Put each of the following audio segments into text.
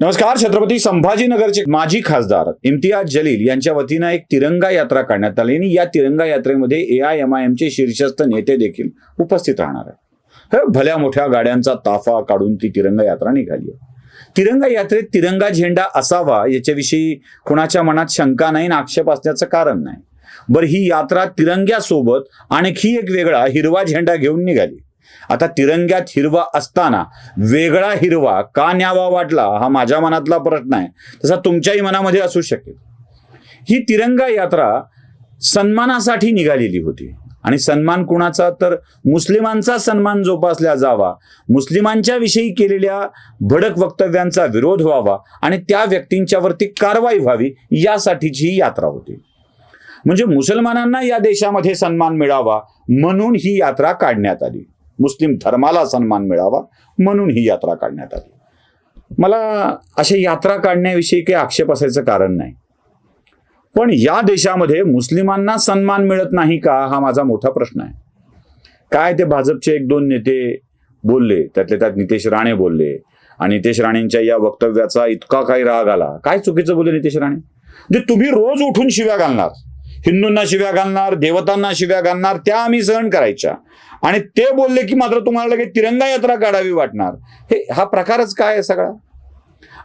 नमस्कार छत्रपती संभाजीनगरचे माजी खासदार इम्तियाज जलील यांच्या वतीनं एक तिरंगा यात्रा काढण्यात आली आणि या तिरंगा यात्रेमध्ये ए आय एम आय एमचे शीर्षस्थ नेते देखील उपस्थित राहणार आहे भल्या मोठ्या गाड्यांचा ताफा काढून ती तिरंगा यात्रा निघाली आहे. तिरंगा यात्रेत तिरंगा झेंडा असावा याच्याविषयी कुणाच्या मनात शंका नाही आणि आक्षेप असण्याचं कारण नाही. बरं ही यात्रा तिरंग्यासोबत आणखी एक वेगळा हिरवा झेंडा घेऊन निघाली. आता तिरंग्यात हिरवा असताना वेगळा हिरवा का न्यावा वाटला हा माझ्या मनातला प्रश्न आहे. तसा तुमच्याही मनामध्ये असू शकेल. ही तिरंगा यात्रा सन्मानासाठी निघालेली होती. आणि सन्मान कुणाचा? तर मुस्लिमांचा सन्मान जोपासला जावा. मुस्लिमांच्या विषयी केलेल्या भडक वक्तव्यांचा विरोध व्हावा आणि त्या व्यक्तींच्यावरती कारवाई व्हावी यासाठीची ही यात्रा होती. म्हणजे मुसलमानांना या देशामध्ये सन्मान मिळावा म्हणून ही यात्रा काढण्यात आली. मुस्लिम धर्माला सन्मान मिळावा म्हणून ही यात्रा काढण्यात आली. मला अशा यात्रा काढण्याविषयी काही आक्षेप असायचं कारण नाही. पण या देशामध्ये मुस्लिमांना सन्मान मिळत नाही का हा माझा मोठा प्रश्न आहे. काय ते भाजपचे एक दोन नेते बोलले त्यातले त्यात नितेश राणे बोलले आणि नितेश राणेंच्या या वक्तव्याचा इतका काही राग आला. काय चुकीचं बोलले नितेश राणे? म्हणजे तुम्ही रोज उठून शिव्या घालणार. हिंदूंना शिव्या घालणार देवतांना शिव्या घालणार त्या आम्ही सहन करायच्या. आणि ते बोलले की मात्र तुम्हाला लगेच तिरंगा यात्रा काढावी वाटणार. हे हा प्रकारच काय आहे सगळा?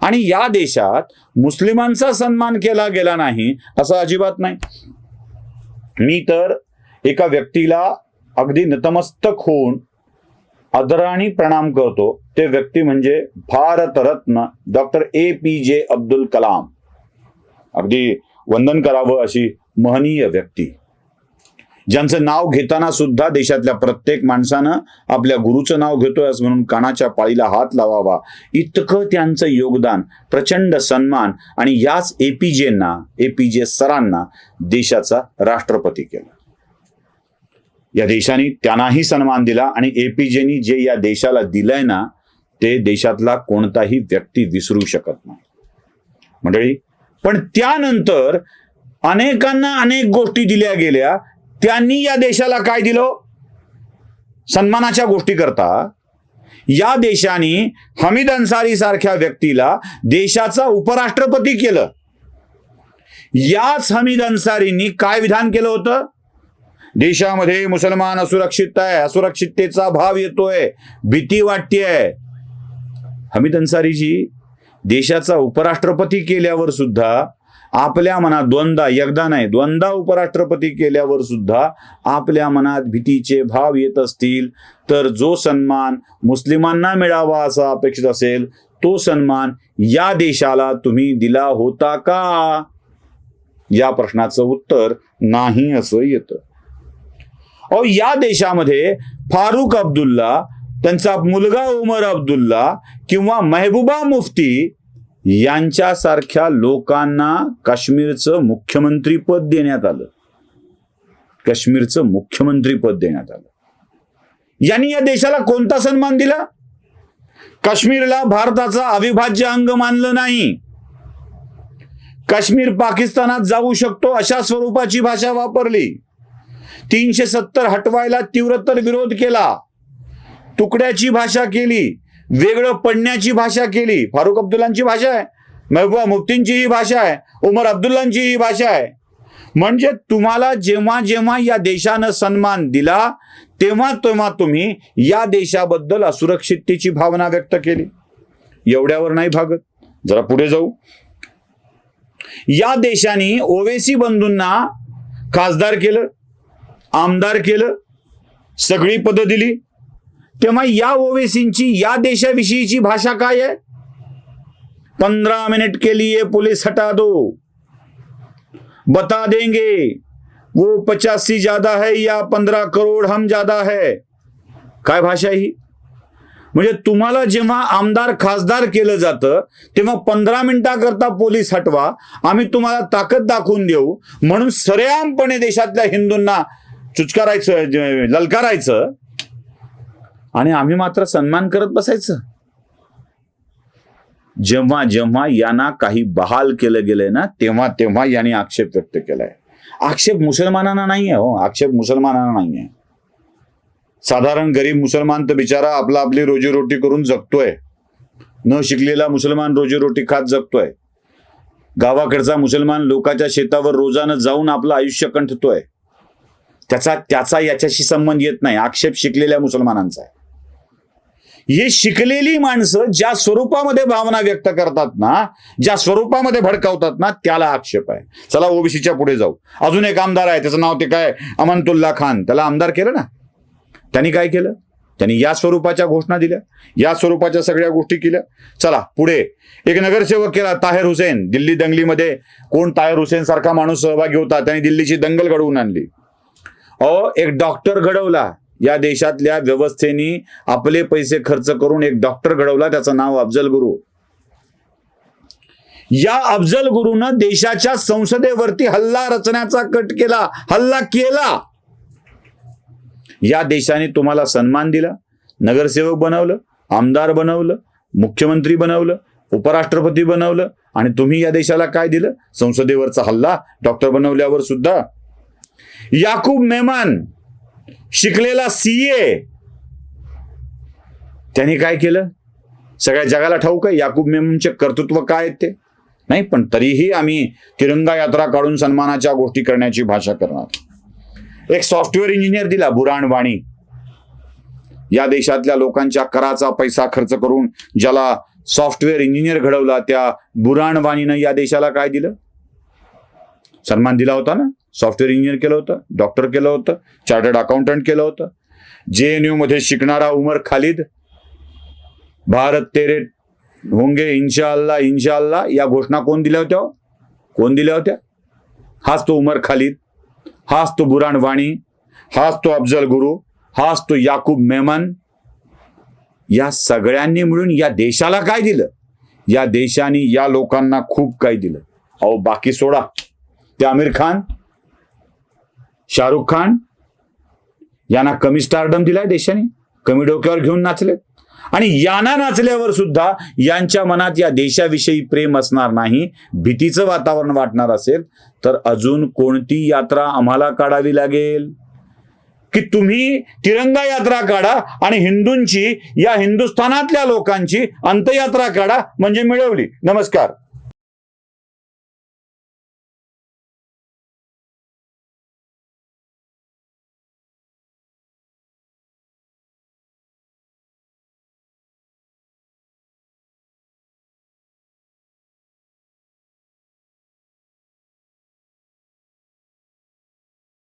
आणि या देशात मुस्लिमांचा सन्मान केला गेला नाही असं अजिबात नाही. मी तर एका व्यक्तीला अगदी नतमस्तक होऊन आदराने प्रणाम करतो. ते व्यक्ती म्हणजे भारतरत्न डॉक्टर ए पी जे अब्दुल कलाम. अगदी वंदन करावं अशी महनीय व्यक्ती. ज्यांचं नाव घेताना सुद्धा देशातल्या प्रत्येक माणसानं आपल्या गुरुचं नाव घेतोय असं म्हणून कानाच्या पाळीला हात लावावा. इतकं त्यांचं योगदान प्रचंड सन्मान आणि याच एपीजेंना एपीजे सरांना देशाचा राष्ट्रपती केला. या देशाने त्यांनाही सन्मान दिला आणि एपीजेनी जे या देशाला दिलंय ना ते देशातला कोणताही व्यक्ती विसरू शकत नाही. मंडळी पण त्यानंतर अनेकांना अनेक गोष्टी दिल्या गेल्या. त्यांनी या देशाला काय दिलं? सन्मानाच्या गोष्टी करता. या देशाने हमीद अन्सारी सारख्या व्यक्तीला देशाचा उपराष्ट्रपती केलं. याच हमीद अन्सारींनी काय विधान केलं होतं? देशामध्ये मुसलमान असुरक्षित आहे असुरक्षिततेचा भाव येतोय भीती वाटतेय. हमीद अन्सारीजी देशाचा उपराष्ट्रपती केल्यावर सुद्धा आपल्या मनात दोनदा एकदा नाही दोनदा उपराष्ट्रपती केल्यावर सुद्धा आपल्या मनात भीतीचे भाव येत असतील. तर जो सन्मान मुस्लिमांना मिळावा असा अपेक्षित असेल तो सन्मान या देशाला तुम्ही दिला होता का? या प्रश्नाचं उत्तर नाही असं येतं. अहो या देशामध्ये फारुख अब्दुल्ला त्यांचा मुलगा उमर अब्दुल्ला किंवा मेहबूबा मुफ्ती यांच्यासारख्या लोकांना काश्मीरचं मुख्यमंत्रीपद देण्यात आलं. काश्मीरचं मुख्यमंत्रीपद देण्यात आलं. यांनी या देशाला कोणता सन्मान दिला? काश्मीरला भारताचा अविभाज्य अंग मानलं नाही. काश्मीर पाकिस्तानात जाऊ शकतो अशा स्वरूपाची भाषा वापरली. तीनशे सत्तर हटवायला तीव्रतर विरोध केला. तुकड्याची भाषा केली. वेगळं पडण्याची भाषा केली. फारुख अब्दुल्लांची भाषा आहे. महबूबा मुफ्तींची ही भाषा आहे. उमर अब्दुल्लांची ही भाषा आहे. म्हणजे तुम्हाला जेव्हा जेव्हा या देशानं सन्मान दिला तेव्हा तेव्हा तुम्ही या देशाबद्दल असुरक्षिततेची भावना व्यक्त केली. एवढ्यावर नाही भागत. जरा पुढे जाऊ. या देशाने ओवेसी बंधूंना खासदार केलं आमदार केलं सगळी पदं दिली. तेव्हा या ओवेसींची या देशाविषयीची भाषा काय आहे? पंधरा मिनिट के लिए पुलिस हटा दो। बता देंगे वो पचासी ज्यादा है या पंधरा करोड हम ज्यादा है? काय भाषा ही? म्हणजे तुम्हाला जेव्हा आमदार खासदार केलं जातं तेव्हा पंधरा मिनिटाकरता पोलीस हटवा आम्ही तुम्हाला ताकद दाखवून देऊ. म्हणून सरेआमपणे देशातल्या हिंदूंना चुचकारायचं ललकारायचं आणि आम्ही मात्र सन्मान करत बसायचं. जेव्हा जेव्हा यांना काही बहाल केलं गेलंय ना तेव्हा तेव्हा यांनी आक्षेप व्यक्त केलाय. आक्षेप मुसलमानांना नाही आहे हो आक्षेप मुसलमानांना नाही आहे साधारण गरीब मुसलमान तर बिचारा आपला आपली रोजीरोटी करून जगतोय. न शिकलेला मुसलमान रोजीरोटी खात जगतोय. गावाकडचा मुसलमान लोकांच्या शेतावर रोजानं जाऊन आपलं आयुष्य कंठतोय. त्याचा त्याचा याच्याशी संबंध येत नाही. आक्षेप शिकलेल्या मुसलमानांचा आहे. ही शिकलेली माणसं ज्या स्वरूपामध्ये भावना व्यक्त करतात ना ज्या स्वरूपामध्ये भडकावतात ना त्याला आक्षेप आहे. चला ओबीसीच्या पुढे जाऊ. अजून एक आमदार आहे त्याचं नाव ते काय? अमनतुल्ला खान. त्याला आमदार केलं ना? त्यांनी काय केलं? त्यांनी या स्वरूपाच्या घोषणा दिल्या. या स्वरूपाच्या सगळ्या गोष्टी केल्या. चला पुढे. एक नगरसेवक केला ताहेर हुसेन. दिल्ली दंगलीमध्ये कोण ताहेर हुसेन सारखा माणूस सहभागी होता? त्यांनी दिल्लीची दंगल घडवून आणली. अहो एक डॉक्टर घडवला. या देशातल्या व्यवस्थेने आपले पैसे खर्च करून एक डॉक्टर घडवला त्याचं नाव अफजल गुरु. या अफजल गुरुनं देशाच्या संसदेवरती हल्ला रचण्याचा कट केला हल्ला केला. या देशाने तुम्हाला सन्मान दिला नगरसेवक बनवलं आमदार बनवलं मुख्यमंत्री बनवलं उपराष्ट्रपती बनवलं आणि तुम्ही या देशाला काय दिलं? संसदेवरचा हल्ला डॉक्टर बनवल्यावर सुद्धा. याकूब मेहमान शिकलेला सीए त्यांनी काय केलं? सगळ्या जगाला ठाऊक आहे याकूब मेमनचे कर्तृत्व काय आहेत ते? नाही पण तरीही आम्ही तिरंगा यात्रा काढून सन्मानाच्या गोष्टी करण्याची भाषा करणार. एक सॉफ्टवेअर इंजिनियर दिला बुराण वाणी. या देशातल्या लोकांच्या कराचा पैसा खर्च करून ज्याला सॉफ्टवेअर इंजिनियर घडवला त्या बुराणवाणीनं या देशाला काय दिलं? सन्मान दिला होता ना? सॉफ्टवेअर इंजिनियर केलं होतं डॉक्टर केलं होतं चार्टर्ड अकाउंटंट केलं होतं. जे एन यू मध्ये शिकणारा उमर खालिद भारत तेरे होंगे इन्शाल्ला इन्शाल्ला या घोषणा कोण दिल्या होत्या हो? कोण दिल्या होत्या? हाच तो उमर खालिद हाच तो बुराण वाणी हाच तो अफजल गुरु हाच तो याकूब मेमन. या सगळ्यांनी मिळून या देशाला काय दिलं? या देशाने या लोकांना खूप काही दिलं. अहो बाकी सोडा. ते आमिर खान शाहरुख खान यांना कमी स्टारडम दिलाय देशाने. कमी डोक्यावर घेऊन नाचले आणि यांना नाचल्यावर सुद्धा यांच्या मनात या देशाविषयी प्रेम असणार नाही भीतीचं वातावरण वाटणार असेल तर अजून कोणती यात्रा आम्हाला काढावी लागेल? की तुम्ही तिरंगा यात्रा काढा आणि हिंदूंची या हिंदुस्थानातल्या लोकांची अंतयात्रा काढा म्हणजे मिळवली. नमस्कार.